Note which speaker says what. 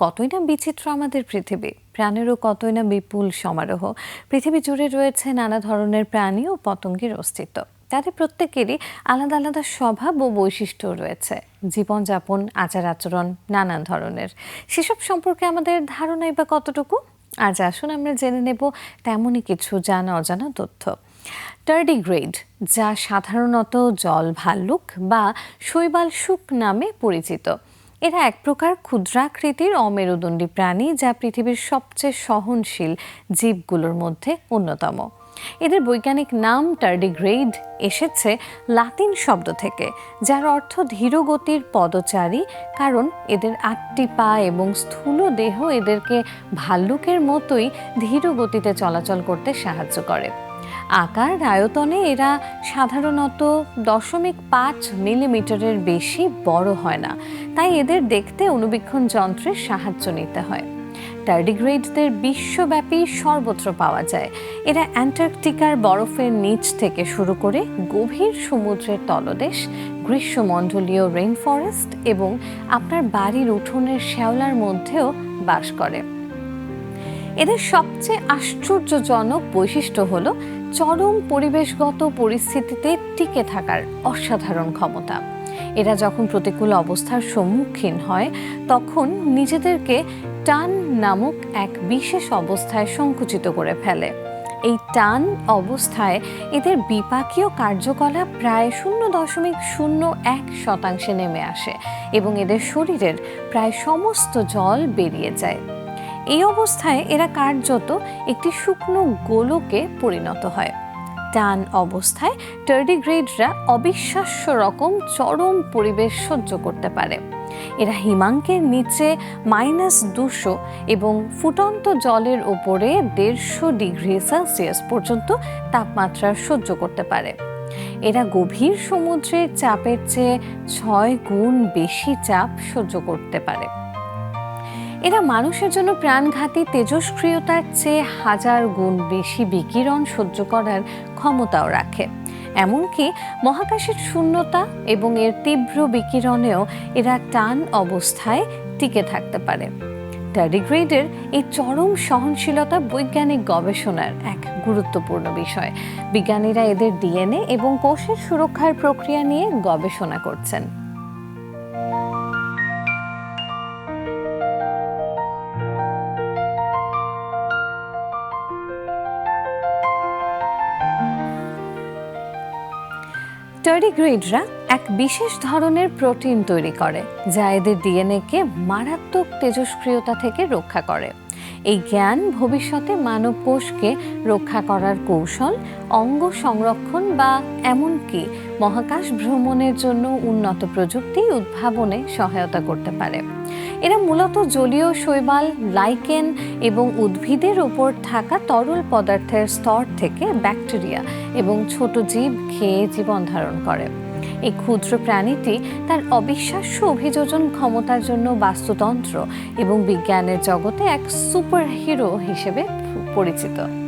Speaker 1: কতই না বিচিত্র আমাদের পৃথিবী, প্রাণেরও কতই না বিপুল সমারোহ। পৃথিবী জুড়ে রয়েছে নানা ধরনের প্রাণী ও পতঙ্গের অস্তিত্ব। তাদের প্রত্যেকেরই আলাদা আলাদা স্বভাব ও বৈশিষ্ট্য রয়েছে। জীবনযাপন, আচার আচরণ, নানান ধরনের। সেসব সম্পর্কে আমাদের ধারণাই বা কতটুকু? আজ আসুন আমরা জেনে নেব তেমনই কিছু জানা অজানা তথ্য। টার্ডিগ্রেড, যা সাধারণত জল ভাল্লুক বা শৈবাল শুক নামে পরিচিত। এরা এক প্রকার ক্ষুদ্রাকৃতির অমেরুদণ্ডী প্রাণী যা পৃথিবীর সবচেয়ে সহনশীল জীবগুলোর মধ্যে অন্যতম। এদের বৈজ্ঞানিক নাম টার্ডিগ্রেড এসেছে লাতিন শব্দ থেকে, যার অর্থ ধীরগতির পদচারী, কারণ এদের আটটি পা এবং স্থূল দেহ এদেরকে ভাল্লুকের মতোই ধীর গতিতে চলাচল করতে সাহায্য করে। আকার আয়তনে এরা সাধারণত দশমিক পাঁচ মিলিমিটারের বেশি বড় হয় না। তাই এদের দেখতে অনুবীক্ষণ যন্ত্রের সাহায্য নিতে হয়। টার্ডিগ্রেডদের বিশ্বব্যাপী সর্বত্র পাওয়া যায়। এরা অ্যান্টার্কটিকার বরফের নিচ থেকে শুরু করে গভীর সমুদ্রের তলদেশ, গ্রীষ্মমণ্ডলীয় রেইন ফরেস্ট এবং আপনার বাড়ির উঠোনের শ্যাওলার মধ্যেও বাস করে। এদের সবচেয়ে আশ্চর্যজনক বৈশিষ্ট্য হলো চরম পরিবেশগত পরিস্থিতিতে টিকে থাকার অসাধারণ ক্ষমতা। এরা যখন প্রতিকূল অবস্থার সম্মুখীন হয়, তখন নিজেদেরকে টান নামক এক বিশেষ অবস্থায় সংকুচিত করে ফেলে। এই টান অবস্থায় এদের বিপাকীয় কার্যকলাপ প্রায় শূন্য দশমিক শূন্য এক শতাংশে নেমে আসে এবং এদের শরীরের প্রায় সমস্ত জল বেরিয়ে যায়। এই অবস্থায় এরা কার্যত একটি শুকনো গোলকে পরিণত হয়। টান অবস্থায় টার্ডিগ্রেডরা অবিশ্বাস্য রকম চরম পরিবেশ সহ্য করতে পারে। এরা হিমাঙ্কের নিচে মাইনাস দুশো এবং ফুটন্ত জলের ওপরে দেড়শো ডিগ্রি সেলসিয়াস পর্যন্ত তাপমাত্রা সহ্য করতে পারে। এরা গভীর সমুদ্রের চাপের চেয়ে ছয় গুণ বেশি চাপ সহ্য করতে পারে। এরা মানুষের জন্য প্রাণঘাতী, তেজস্ক্রিয়তার চেয়ে হাজার গুণ বেশি বিকিরণ সহ্য করার ক্ষমতাও রাখে। এমনকি মহাকাশের শূন্যতা এবং এর তীব্র বিকিরণেও এরা টান অবস্থায় টিকে থাকতে পারে। টার্ডিগ্রেডের এই চরম সহনশীলতা বৈজ্ঞানিক গবেষণার এক গুরুত্বপূর্ণ বিষয়। বিজ্ঞানীরা এদের ডিএনএ এবং কোষের সুরক্ষার প্রক্রিয়া নিয়ে গবেষণা করছেন। টার্ডিগ্রেডরা এক বিশেষ ধরনের প্রোটিন তৈরি করে, যা এদের ডিএনএকে মারাত্মক তেজস্ক্রিয়তা থেকে রক্ষা করে। এই জ্ঞান ভবিষ্যতে মানব কোষকে রক্ষা করার কৌশল, অঙ্গ সংরক্ষণ বা এমনকি মহাকাশ ভ্রমণের জন্য উন্নত প্রযুক্তি উদ্ভাবনে সহায়তা করতে পারে। এরা মূলত জলীয় শৈবাল লাইকেন এবং উদ্ভিদের ওপর থাকা তরল পদার্থের স্তর থেকে ব্যাকটেরিয়া এবং ছোট জীব খেয়ে জীবন ধারণ করে। এই ক্ষুদ্র প্রাণীটি তার অবিশ্বাস্য অভিযোজন ক্ষমতার জন্য বাস্তুতন্ত্র এবং বিজ্ঞানের জগতে এক সুপার হিরো হিসেবে পরিচিত।